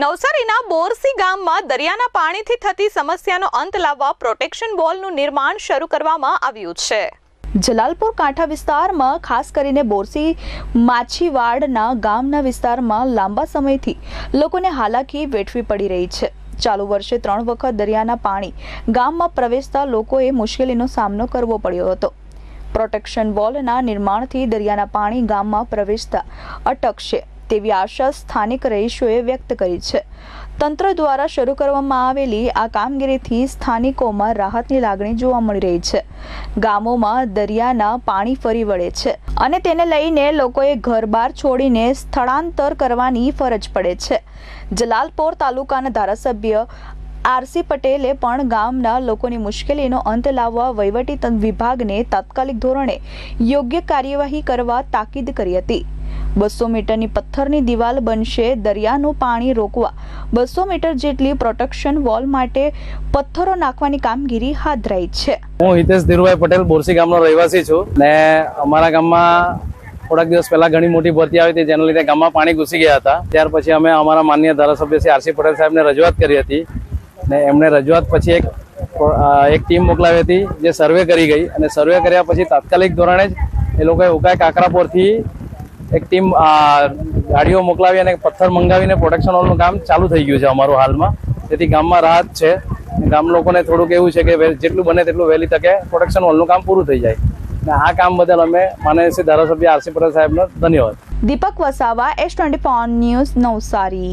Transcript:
નવસારીના બોરસી ગામમાં દરિયાના પાણીથી થતી સમસ્યાનો અંત લાવવા પ્રોટેક્શન વોલનું નિર્માણ શરૂ કરવામાં આવ્યું છે. જલાલપુર કાંઠા વિસ્તારમાં ખાસ કરીને બોરસી માછીવાડના ગામના વિસ્તારમાં લાંબા સમયથી લોકોને હાલાકી વેઠવી પડી રહી છે. ચાલુ વર્ષે ત્રણ વખત દરિયાના પાણી ગામમાં પ્રવેશતા લોકોએ મુશ્કેલીનો સામનો કરવો પડ્યો હતો. પ્રોટેક્શન વોલના નિર્માણથી દરિયાના પાણી ગામમાં પ્રવેશતા અટકશે. તેવી આશા સ્થાનિક રહીશોએ વ્યક્ત કરી છે. તંત્ર દ્વારા શરૂ કરવામાં આવેલી આ કામગીરીથી સ્થાનિકોમાં રાહતની લાગણી જોવા મળી રહી છે. ગામોમાં દરિયાના પાણી ફરી વળે છે અને તેને લઈને લોકોએ ઘરબાર છોડીને સ્થળાંતર કરવાની ફરજ પડે છે. જલાલપોર તાલુકાના ધારાસભ્ય આરસી પટેલે પણ ગામના લોકોની મુશ્કેલીનો અંત લાવવા વહીવટી વિભાગને તાત્કાલિક ધોરણે યોગ્ય કાર્યવાહી કરવા તાકીદ કરી હતી. બસો મીટરની પથ્થરની દિવાલ બનશે દરિયાનું પાણી રોકવા. બસો મીટર જેટલી પ્રોટેક્શન વોલ માટે પથ્થરો નાખવાની કામગીરી હાથ ધરાઈ છે. હું હિતેશ ધીરુભાઈ પટેલ, બોરસી ગામનો રહેવાસી છું ને અમારા ગામમાં થોડાક દિવસ પહેલા ઘણી મોટી ભરતી આવી હતી, જેના લીધે ગામમાં પાણી ઘૂસી ગયા હતા. ત્યાર પછી અમે અમારા માન્ય ધારાસભ્ય શ્રી આરસી પટેલ સાહેબને રજૂઆત કરી હતી ને એમણે રજૂઆત પછી એક એક ટીમ મોકલાવી હતી જે સર્વે કરી ગઈ અને સર્વે કર્યા પછી તાત્કાલિક ધોરણે જ એ લોકોએ ઉકાય કાકરાપોરથી એક ટીમ ગાડીઓ મોકલાવી અને પથ્થર મંગાવીને પ્રોટેક્શન હોલનું કામ ચાલુ થઈ ગયું છે અમારું હાલમાં. તેથી ગામમાં રાહત છે. ગામ લોકોને થોડુંક એવું છે કે જેટલું બને તેટલું વહેલી તકે પ્રોટેક્શન હોલનું કામ પૂરું થઈ જાય. અને આ કામ બદલ અમે માનનીય ધારાસભ્ય આરસી પટેલ સાહેબનો ધન્યવાદ. Deepak Vasava, S twenty news Navsari.